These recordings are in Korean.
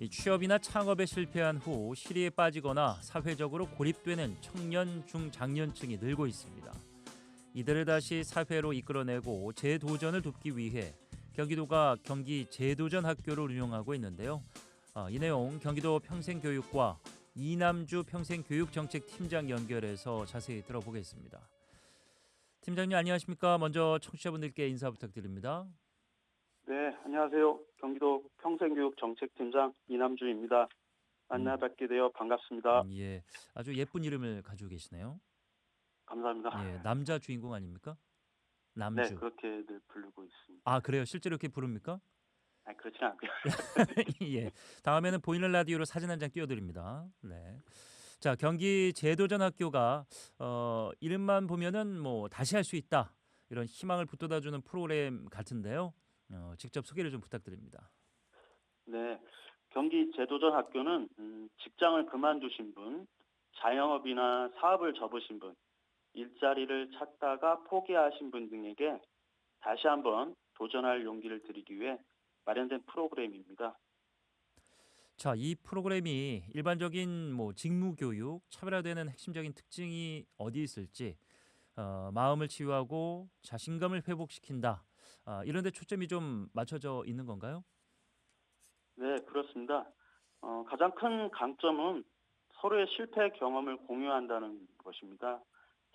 이 취업이나 창업에 실패한 후 실의에 빠지거나 사회적으로 고립되는 청년 중장년층이 늘고 있습니다. 이들을 다시 사회로 이끌어내고 재도전을 돕기 위해 경기도가 경기 재도전 학교를 운영하고 있는데요. 아, 이 내용 경기도 평생교육과 이남주 평생교육정책팀장 연결해서 자세히 들어보겠습니다. 팀장님 안녕하십니까? 먼저 청취자분들께 인사 부탁드립니다. 네, 안녕하세요. 경기도 평생교육정책팀장 이남주입니다. 만나 뵙게 되어 반갑습니다. 음, 예, 아주 예쁜 이름을 가지고 계시네요. 감사합니다. 예, 남자 주인공 아닙니까? 네, 남주. 그렇게들 부르고 있습니다. 아 그래요? 실제로 이렇게 부릅니까? 아니, 그렇진 않고요. 예. 다음에는 보이는 라디오로 사진 한 장 띄워드립니다. 네. 자 경기 재도전 학교가 어, 이름만 보면은 뭐 다시 할 수 있다 이런 희망을 북돋아주는 프로그램 같은데요. 어, 직접 소개를 좀 부탁드립니다. 네, 경기 재도전 학교는 음, 직장을 그만두신 분, 자영업이나 사업을 접으신 분, 일자리를 찾다가 포기하신 분 등에게 다시 한번 도전할 용기를 드리기 위해 마련된 프로그램입니다. 자, 이 프로그램이 일반적인 뭐 직무 교육, 차별화되는 핵심적인 특징이 어디 있을지 어, 마음을 치유하고 자신감을 회복시킨다. 아, 이런 데 초점이 좀 맞춰져 있는 건가요? 네, 그렇습니다. 어, 가장 큰 강점은 서로의 실패 경험을 공유한다는 것입니다.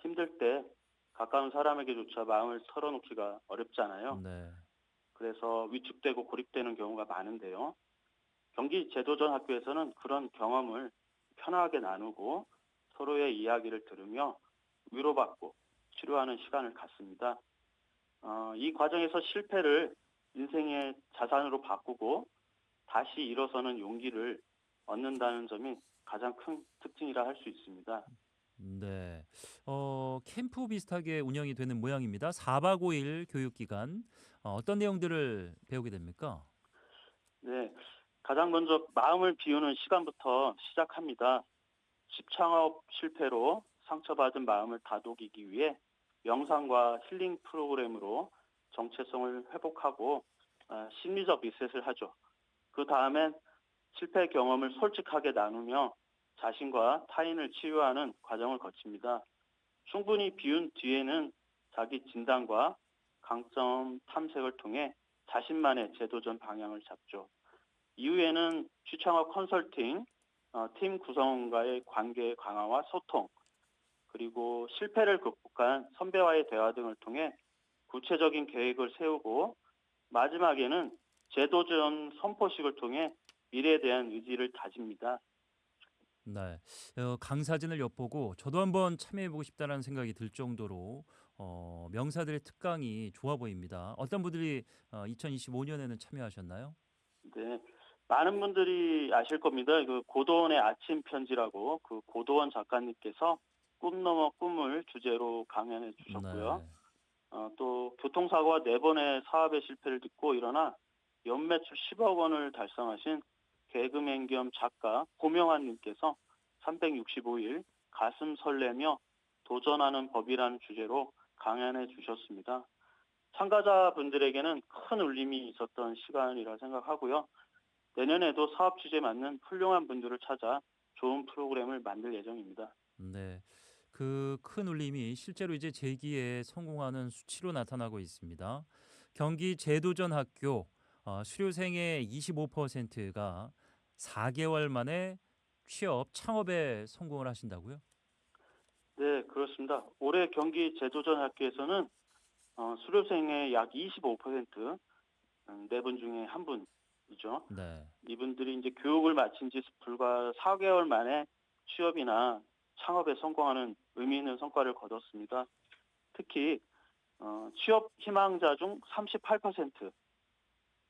힘들 때 가까운 사람에게조차 마음을 털어놓기가 어렵잖아요. 네. 그래서 위축되고 고립되는 경우가 많은데요. 경기 재도전 학교에서는 그런 경험을 편하게 나누고 서로의 이야기를 들으며 위로받고 치료하는 시간을 갖습니다. 어, 이 과정에서 실패를 인생의 자산으로 바꾸고 다시 일어서는 용기를 얻는다는 점이 가장 큰 특징이라 할 수 있습니다. 네. 어, 캠프 비슷하게 운영이 되는 모양입니다. 4박 5일 교육 기간. 어, 어떤 내용들을 배우게 됩니까? 네. 가장 먼저 마음을 비우는 시간부터 시작합니다. 십창업 실패로 상처받은 마음을 다독이기 위해 명상과 힐링 프로그램으로 정체성을 회복하고 아, 심리적 리셋을 하죠. 그 다음엔 실패 경험을 솔직하게 나누며 자신과 타인을 치유하는 과정을 거칩니다. 충분히 비운 뒤에는 자기 진단과 강점 탐색을 통해 자신만의 재도전 방향을 잡죠. 이후에는 취창업 컨설팅, 어, 팀 구성원과의 관계 강화와 소통, 그리고 실패를 극복한 선배와의 대화 등을 통해 구체적인 계획을 세우고 마지막에는 재도전 선포식을 통해 미래에 대한 의지를 다집니다. 네. 어, 강사진을 엿보고 저도 한번 참여해보고 싶다는 생각이 들 정도로 어, 명사들의 특강이 좋아 보입니다. 어떤 분들이 어, 2025년에는 참여하셨나요? 네. 많은 분들이 아실 겁니다. 그 고도원의 아침 편지라고 그 고도원 작가님께서 꿈 넘어 꿈을 주제로 강연해 주셨고요. 네. 어, 또 교통사고와 네 번의 사업의 실패를 듣고 일어나 연매출 10억 원을 달성하신 개그맨 겸 작가 고명환 님께서 365일 가슴 설레며 도전하는 법이라는 주제로 강연해 주셨습니다. 참가자분들에게는 큰 울림이 있었던 시간이라 생각하고요. 내년에도 사업 취지에 맞는 훌륭한 분들을 찾아 좋은 프로그램을 만들 예정입니다. 네. 그 큰 울림이 실제로 이제 재기에 성공하는 수치로 나타나고 있습니다. 경기 재도전 학교 어, 수료생의 25%가 4개월 만에 취업 창업에 성공을 하신다고요? 네, 그렇습니다. 올해 경기 재도전 학교에서는 어, 수료생의 약 25%, 음, 네분 중에 한 분이죠. 네. 이분들이 이제 교육을 마친 지 불과 4개월 만에 취업이나 창업에 성공하는 의미 있는 성과를 거뒀습니다. 특히 어, 취업 희망자 중 38%,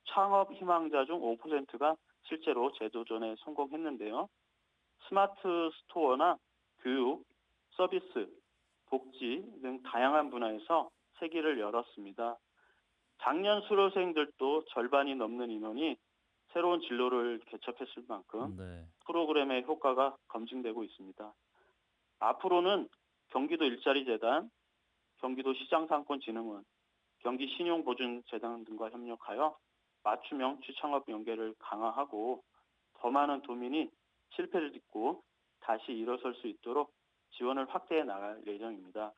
창업 희망자 중 5%가 실제로 재도전에 성공했는데요. 스마트 스토어나 교육, 서비스, 복지 등 다양한 분야에서 세기를 열었습니다. 작년 수료생들도 절반이 넘는 인원이 새로운 진로를 개척했을 만큼 네. 프로그램의 효과가 검증되고 있습니다. 앞으로는 경기도 일자리재단, 경기도 시장상권진흥원, 경기신용보증재단 등과 협력하여 맞춤형 취창업 연계를 강화하고 더더 많은 도민이 실패를 딛고 다시 일어설 수 있도록 지원을 확대해 나갈 예정입니다.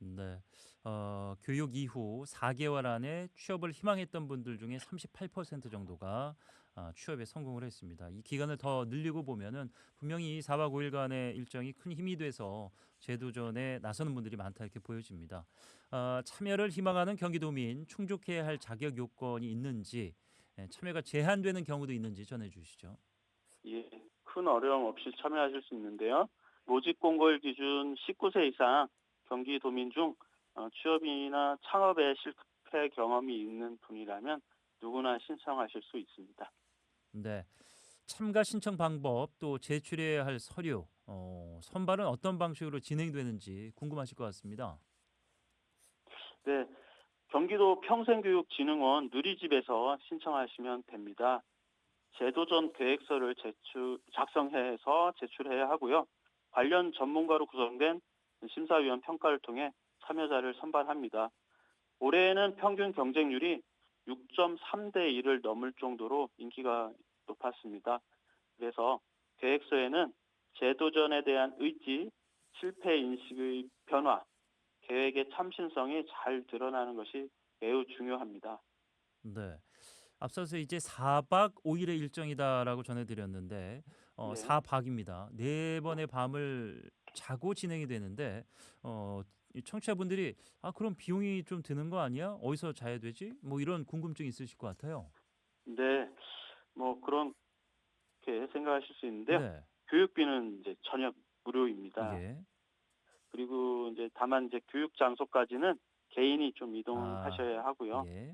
네. 어, 교육 이후 4개월 안에 취업을 희망했던 분들 중에 38% 정도가 아, 취업에 성공을 했습니다. 이 기간을 더 늘리고 보면은 분명히 이 4박 5일간의 일정이 큰 힘이 돼서 재도전에 나서는 분들이 많다 이렇게 보여집니다. 아, 참여를 희망하는 경기도민 충족해야 할 자격 요건이 있는지 예, 참여가 제한되는 경우도 있는지 전해 주시죠. 예, 큰 어려움 없이 참여하실 수 있는데요. 모집 공고일 기준 19세 이상 경기도민 중 어, 취업이나 창업에 실패 경험이 있는 분이라면 누구나 신청하실 수 있습니다. 네. 참가 신청 방법 또 제출해야 할 서류 어, 선발은 어떤 방식으로 진행되는지 궁금하실 것 같습니다. 네, 경기도 평생교육진흥원 누리집에서 신청하시면 됩니다. 제도전 계획서를 제출, 작성해서 제출해야 하고요. 관련 전문가로 구성된 심사위원 평가를 통해 참여자를 선발합니다. 올해에는 평균 경쟁률이 6.3대 1을 넘을 정도로 인기가 높았습니다. 그래서 계획서에는 제도전에 대한 의지, 실패 인식의 변화, 계획의 참신성이 잘 드러나는 것이 매우 중요합니다. 네. 앞서서 이제 4박 5일의 일정이다라고 전해드렸는데 어, 네. 4박입니다. 네 번의 밤을 자고 진행이 되는데 어, 이 청취자분들이 아 그럼 비용이 좀 드는 거 아니야? 어디서 자야 되지? 뭐 이런 궁금증이 있으실 것 같아요. 네, 뭐 그렇게 생각하실 수 있는데요. 네. 교육비는 이제 전혀 무료입니다. 예. 그리고 이제 다만 이제 교육 장소까지는 개인이 좀 아, 이동하셔야 하고요. 예.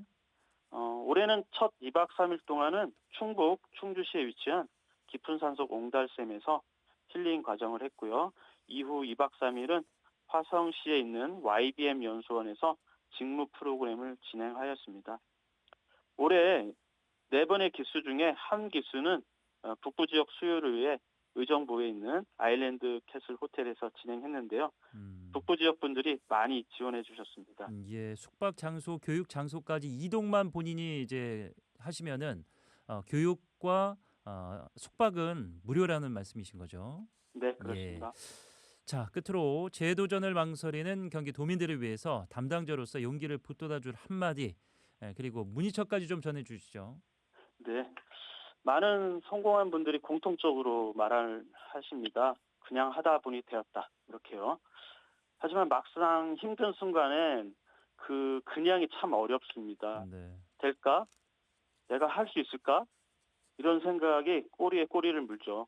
어, 올해는 첫 2박 3일 동안은 충북 충주시에 위치한 깊은 산속 옹달샘에서 힐링 과정을 했고요. 이후 2박 3일은 화성시에 있는 YBM 연수원에서 직무 프로그램을 진행하였습니다. 올해 네 번의 기수 중에 한 기수는 어, 북부 지역 수요를 위해 의정부에 있는 아일랜드 캐슬 호텔에서 진행했는데요. 음. 북부 지역 분들이 많이 지원해 주셨습니다. 음, 예, 숙박 장소, 교육 장소까지 이동만 본인이 이제 하시면은 어, 교육과 어, 숙박은 무료라는 말씀이신 거죠. 네, 그렇습니다. 자, 끝으로 재도전을 망설이는 경기 도민들을 위해서 담당자로서 용기를 북돋아줄 한마디 예, 그리고 문의처까지 좀 전해주시죠. 네. 많은 성공한 분들이 공통적으로 말을 하십니다. 그냥 하다 보니 되었다. 이렇게요. 하지만 막상 힘든 순간엔 그 그냥이 참 어렵습니다. 네, 될까? 내가 할 수 있을까? 이런 생각이 꼬리에 꼬리를 물죠.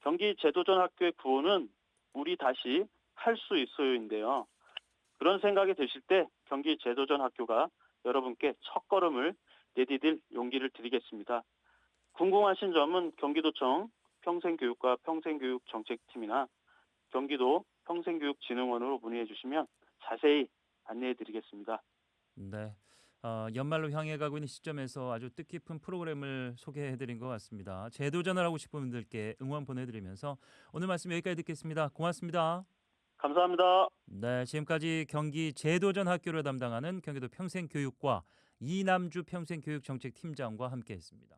경기 제도전 학교의 구호는 우리 다시 할 수 있어요인데요. 그런 생각이 드실 때 경기 제도전 학교가 여러분께 첫 걸음을 내디딜 용기를 드리겠습니다. 궁금하신 점은 경기도청 평생교육과 평생교육정책팀이나 경기도 평생교육진흥원으로 문의해 주시면 자세히 안내해 드리겠습니다. 네. 어, 연말로 향해 가고 있는 시점에서 아주 뜻깊은 프로그램을 소개해드린 것 같습니다. 재도전을 하고 싶은 분들께 응원 보내드리면서 오늘 말씀 여기까지 듣겠습니다. 고맙습니다. 감사합니다. 네, 지금까지 경기 재도전 학교를 담당하는 경기도 평생교육과 이남주 평생교육정책팀장과 함께했습니다.